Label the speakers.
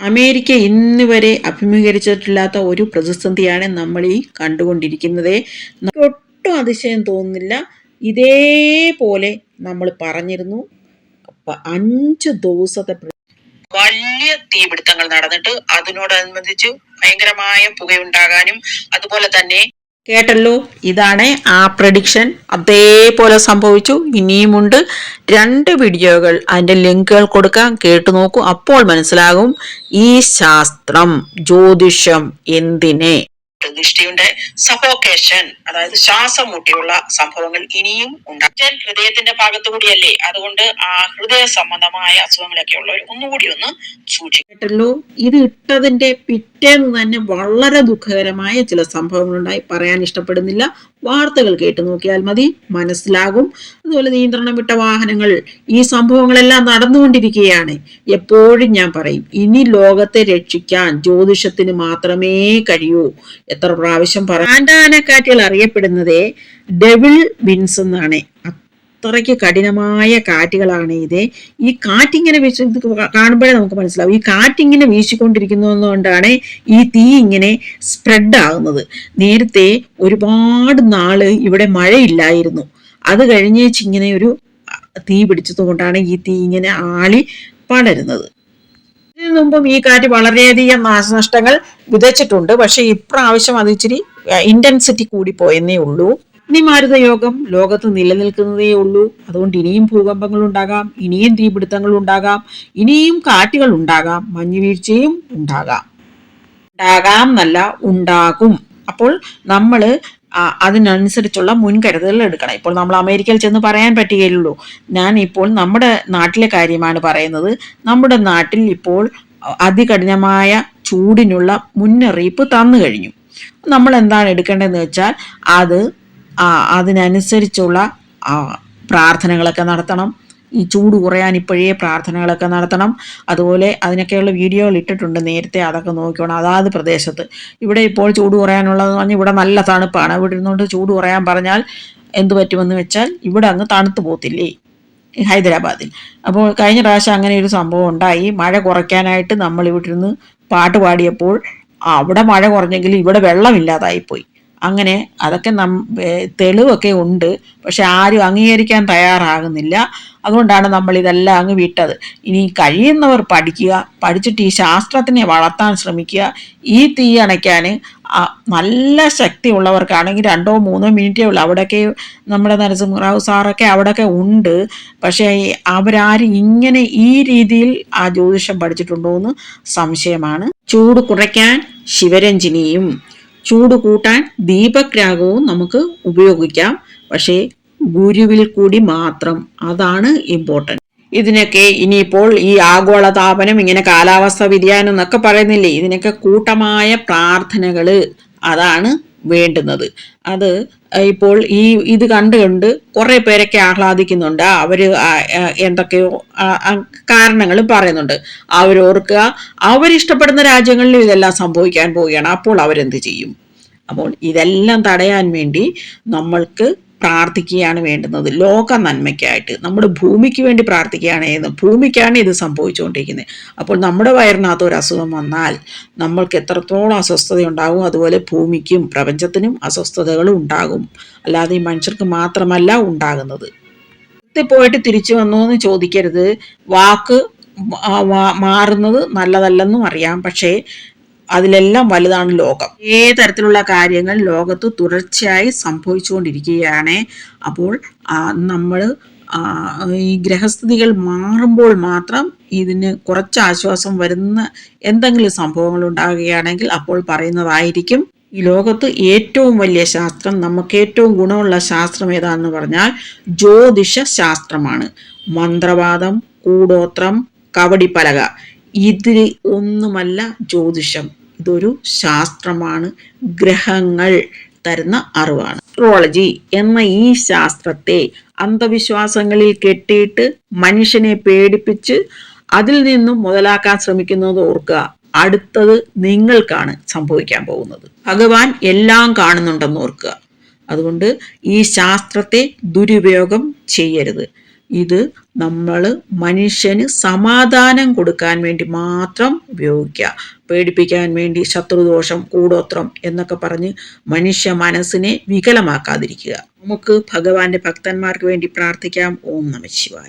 Speaker 1: America ഇന്ന് വരെ അഭിമുഖീകരിച്ചിട്ടില്ലാത്ത ഒരു പ്രതിസന്ധിയാണ് നമ്മൾ ഈ കണ്ടുകൊണ്ടിരിക്കുന്നത്. ഒട്ടും അതിശയം തോന്നുന്നില്ല. ഇതേപോലെ നമ്മൾ പറഞ്ഞിരുന്നു. അഞ്ച് ദിവസത്തെ വലിയ തീപിടുത്തങ്ങൾ നടന്നിട്ട് അതിനോടനുബന്ധിച്ച് ഭയങ്കരമായ പുകയുണ്ടാകാനും അതുപോലെ തന്നെ കേട്ടല്ലോ? ഇതാണ് ആ പ്രഡിക്ഷൻ അതേപോലെ സംഭവിച്ചു. ഇനിയുമുണ്ട് രണ്ട് വീഡിയോകൾ അതിന്റെ ലിങ്കുകൾ കൊടുക്കാം. കേട്ടു നോക്കൂ. അപ്പോൾ മനസ്സിലാകും ഈ ശാസ്ത്രം ജ്യോതിഷം എന്തിനെ? ദൃഷ്ടിയുടെ സഫോക്കേഷൻ അതായത് ശ്വാസം മുട്ടിയുള്ള സംഭവങ്ങൾ ഇനിയും ഉണ്ടാകും. ഹൃദയത്തിന്റെ ഭാഗത്തുകൂടിയല്ലേ? അതുകൊണ്ട് ആ ഹൃദയ സംബന്ധമായ അസുഖങ്ങളൊക്കെ ഉള്ളവർ ഒന്നുകൂടി ഒന്ന് സൂക്ഷിക്കട്ടല്ലോ ഇത് ഇട്ടതിന്റെ പിറ്റേന്ന് തന്നെ വളരെ ദുഃഖകരമായ ചില സംഭവങ്ങളുണ്ടായി. പറയാൻ ഇഷ്ടപ്പെടുന്നില്ല. വാർത്തകൾ കേട്ടു നോക്കിയാൽ മതി. മനസ്സിലാകും. അതുപോലെ നിയന്ത്രണം വിട്ട വാഹനങ്ങൾ ഈ സംഭവങ്ങളെല്ലാം നടന്നുകൊണ്ടിരിക്കുകയാണ്. എപ്പോഴും ഞാൻ പറയും ഇനി ലോകത്തെ രക്ഷിക്കാൻ ജ്യോതിഷത്തിന് മാത്രമേ കഴിയൂ. എത്ര പ്രാവശ്യം പറയാൻഡാനക്കാറ്റുകൾ അറിയപ്പെടുന്നത് ഡെവിൾ ബിൻസ് എന്നാണ്. അത്രയ്ക്ക് കഠിനമായ കാറ്റുകളാണ് ഇത്. ഈ കാറ്റിങ്ങനെ വീശി കാണുമ്പോഴേ നമുക്ക് മനസ്സിലാവും. ഈ കാറ്റിങ്ങനെ വീശിക്കൊണ്ടിരിക്കുന്നതുകൊണ്ടാണ് ഈ തീ ഇങ്ങനെ സ്പ്രെഡ് ആകുന്നത് നേരത്തെ ഒരുപാട് നാൾ ഇവിടെ മഴയില്ലായിരുന്നു. അത് കഴിഞ്ഞേച്ച് ഇങ്ങനെ ഒരു തീ പിടിച്ചതുകൊണ്ടാണ് ഈ തീ ഇങ്ങനെ ആളി പടരുന്നത്. ഇതിനു മുമ്പും ഈ കാറ്റ് വളരെയധികം നാശനഷ്ടങ്ങൾ വിതച്ചിട്ടുണ്ട്. പക്ഷെ ഇപ്രാവശ്യം അത് ഇച്ചിരി ഇന്റൻസിറ്റി കൂടി പോയെന്നേ ഉള്ളൂ. ഇനി മാരുതയോഗം ലോകത്ത് നിലനിൽക്കുന്നതേ ഉള്ളൂ. അതുകൊണ്ട് ഇനിയും ഭൂകമ്പങ്ങൾ ഉണ്ടാകാം ഇനിയും തീപിടുത്തങ്ങൾ ഉണ്ടാകാം ഇനിയും കാറ്റുകൾ ഉണ്ടാകാം മഞ്ഞുവീഴ്ചയും ഉണ്ടാകാം. ഉണ്ടാകാം എന്നല്ല ഉണ്ടാകും. അപ്പോൾ നമ്മൾ അതിനനുസരിച്ചുള്ള മുൻകരുതലുകൾ എടുക്കണം. ഇപ്പോൾ നമ്മൾ അമേരിക്കയിൽ ചെന്ന് പറയാൻ പറ്റുകയുള്ളൂ. ഞാൻ ഇപ്പോൾ നമ്മുടെ നാട്ടിലെ കാര്യമാണ് പറയുന്നത്. നമ്മുടെ നാട്ടിൽ ഇപ്പോൾ അതികഠിനമായ ചൂടിനുള്ള മുന്നറിയിപ്പ് തന്നു കഴിഞ്ഞു. നമ്മൾ എന്താണ് എടുക്കേണ്ടതെന്ന് വെച്ചാൽ അത് അതിനനുസരിച്ചുള്ള പ്രാർത്ഥനകളൊക്കെ നടത്തണം. ഈ ചൂട് കുറയാൻ ഇപ്പോഴേ പ്രാർത്ഥനകളൊക്കെ നടത്തണം. അതുപോലെ അതിനൊക്കെയുള്ള വീഡിയോകൾ ഇട്ടിട്ടുണ്ട് നേരത്തെ അതൊക്കെ നോക്കിക്കോണം. അതാത് പ്രദേശത്ത്. ഇവിടെ ഇപ്പോൾ ചൂട് കുറയാനുള്ളതെന്ന് പറഞ്ഞാൽ ഇവിടെ നല്ല തണുപ്പാണ്. ഇവിടെ ഇരുന്നുകൊണ്ട് ചൂട് കുറയാൻ പറഞ്ഞാൽ എന്ത് പറ്റുമെന്ന് വെച്ചാൽ ഇവിടെ അങ്ങ് തണുത്തു പോത്തില്ലേ ഹൈദരാബാദിൽ. അപ്പോൾ കഴിഞ്ഞ പ്രാവശ്യം അങ്ങനെ ഒരു സംഭവം ഉണ്ടായി. മഴ കുറയ്ക്കാനായിട്ട് നമ്മൾ ഇവിടെ ഇരുന്ന് പാട്ട് പാടിയപ്പോൾ അവിടെ മഴ കുറഞ്ഞെങ്കിലും ഇവിടെ വെള്ളമില്ലാതായിപ്പോയി. അങ്ങനെ അതൊക്കെ നം തെളിവൊക്കെ ഉണ്ട്. പക്ഷെ ആരും അംഗീകരിക്കാൻ തയ്യാറാകുന്നില്ല. അതുകൊണ്ടാണ് നമ്മൾ ഇതെല്ലാം അങ്ങ് വിട്ടത്. ഇനി കഴിയുന്നവർ പഠിക്കുക പഠിച്ചിട്ട് ഈ ശാസ്ത്രത്തിനെ വളർത്താൻ ശ്രമിക്കുക. ഈ തീ അണയ്ക്കാൻ നല്ല ശക്തി ഉള്ളവർക്കാണെങ്കിൽ രണ്ടോ മൂന്നോ മിനിറ്റേ ഉള്ളൂ. അവിടെയൊക്കെ നമ്മുടെ നരസിംഹറാവു സാറൊക്കെ അവിടെയൊക്കെ ഉണ്ട്. പക്ഷേ അവരാരും ഇങ്ങനെ ഈ രീതിയിൽ ആ ജ്യോതിഷം പഠിച്ചിട്ടുണ്ടോ എന്ന് സംശയമാണ്. ചൂട് കുറയ്ക്കാൻ ശിവരഞ്ജിനിയും ചൂട് കൂട്ടാൻ ദീപഗ്രാഗവും നമുക്ക് ഉപയോഗിക്കാം. പക്ഷേ ഗുരുവിൽ കൂടി മാത്രം അതാണ് ഇമ്പോർട്ടന്റ് ഇതിനൊക്കെ ഇനിയിപ്പോൾ ഈ ആഗോളതാപനം ഇങ്ങനെ കാലാവസ്ഥ വ്യതിയാനം എന്നൊക്കെ പറയുന്നില്ലേ? ഇതിനൊക്കെ കൂട്ടമായ പ്രാർത്ഥനകൾ അതാണ് വേണ്ടുന്നത്. അത് ഇപ്പോൾ ഈ ഇത് കണ്ടുകൊണ്ട് കുറേ പേരൊക്കെ ആഹ്ലാദിക്കുന്നുണ്ട്. ആ- എന്തൊക്കെയോ കാരണങ്ങൾ പറയുന്നുണ്ട്. അവരോർക്കുക അവരിഷ്ടപ്പെടുന്ന രാജ്യങ്ങളിലും ഇതെല്ലാം സംഭവിക്കാൻ പോവുകയാണ്. അപ്പോൾ അവരെന്ത് ചെയ്യും? അപ്പോൾ ഇതെല്ലാം തടയാൻ വേണ്ടി നമ്മൾക്ക് പ്രാർത്ഥിക്കുകയാണ് വേണ്ടുന്നത്. ലോക നന്മയ്ക്കായിട്ട്. നമ്മുടെ ഭൂമിക്ക് വേണ്ടി പ്രാർത്ഥിക്കുകയാണ് ചെയ്യുന്നത്. ഭൂമിക്കാണ് ഇത് സംഭവിച്ചുകൊണ്ടിരിക്കുന്നത്. അപ്പോൾ നമ്മുടെ വയറിനകത്ത് ഒരു അസുഖം വന്നാൽ നമ്മൾക്ക് എത്രത്തോളം അസ്വസ്ഥത ഉണ്ടാകും? അതുപോലെ ഭൂമിക്കും പ്രപഞ്ചത്തിനും അസ്വസ്ഥതകളും ഉണ്ടാകും. അല്ലാതെ ഈ മനുഷ്യർക്ക് മാത്രമല്ല ഉണ്ടാകുന്നത്. പോയിട്ട് തിരിച്ചു വന്നു എന്ന് ചോദിക്കരുത്. വാക്ക് മാറുന്നത് നല്ലതല്ലെന്നും അറിയാം. പക്ഷേ അതിലെല്ലാം വലുതാണ് ലോകം. ഏ തരത്തിലുള്ള കാര്യങ്ങൾ ലോകത്ത് തുടർച്ചയായി സംഭവിച്ചുകൊണ്ടിരിക്കുകയാണ്. അപ്പോൾ നമ്മൾ ഈ ഗ്രഹസ്ഥിതികൾ മാറുമ്പോൾ മാത്രം ഇതിന് കുറച്ച് ആശ്വാസം വരുന്ന എന്തെങ്കിലും സംഭവങ്ങൾ ഉണ്ടാകുകയാണെങ്കിൽ അപ്പോൾ പറയുന്നതായിരിക്കും ഈ ലോകത്ത് ഏറ്റവും വലിയ ശാസ്ത്രം നമുക്ക് ഏറ്റവും ഗുണമുള്ള ശാസ്ത്രം ഏതാണെന്ന് പറഞ്ഞാൽ ജ്യോതിഷ ശാസ്ത്രമാണ് മന്ത്രവാദം കൂടോത്രം കവടിപ്പലക. ഇതിൽ ഒന്നുമല്ല ജ്യോതിഷം. ഇതൊരു ശാസ്ത്രമാണ്. ഗ്രഹങ്ങൾ തരുന്ന അറിവാണ്. അസ്ട്രോളജി എന്ന ഈ ശാസ്ത്രത്തെ അന്ധവിശ്വാസങ്ങളിൽ കെട്ടിയിട്ട് മനുഷ്യനെ പേടിപ്പിച്ച് അതിൽ നിന്നും മുതലാക്കാൻ ശ്രമിക്കുന്നത് ഓർക്കുക. അടുത്തത് നിങ്ങൾക്കാണ് സംഭവിക്കാൻ പോകുന്നത്. ഭഗവാൻ എല്ലാം കാണുന്നുണ്ടെന്ന് ഓർക്കുക. അതുകൊണ്ട് ഈ ശാസ്ത്രത്തെ ദുരുപയോഗം ചെയ്യരുത്. ഇത് നമ്മൾ മനുഷ്യന് സമാധാനം കൊടുക്കാൻ വേണ്ടി മാത്രം ഉപയോഗിക്കുക. പേടിപ്പിക്കാൻ വേണ്ടി ശത്രുദോഷം കൂടോത്രം എന്നൊക്കെ പറഞ്ഞ് മനുഷ്യ മനസ്സിനെ വികലമാക്കാതിരിക്കുക. നമുക്ക് ഭഗവാന്റെ ഭക്തന്മാർക്ക് വേണ്ടി പ്രാർത്ഥിക്കാം. ഓം നമ ശിവായ.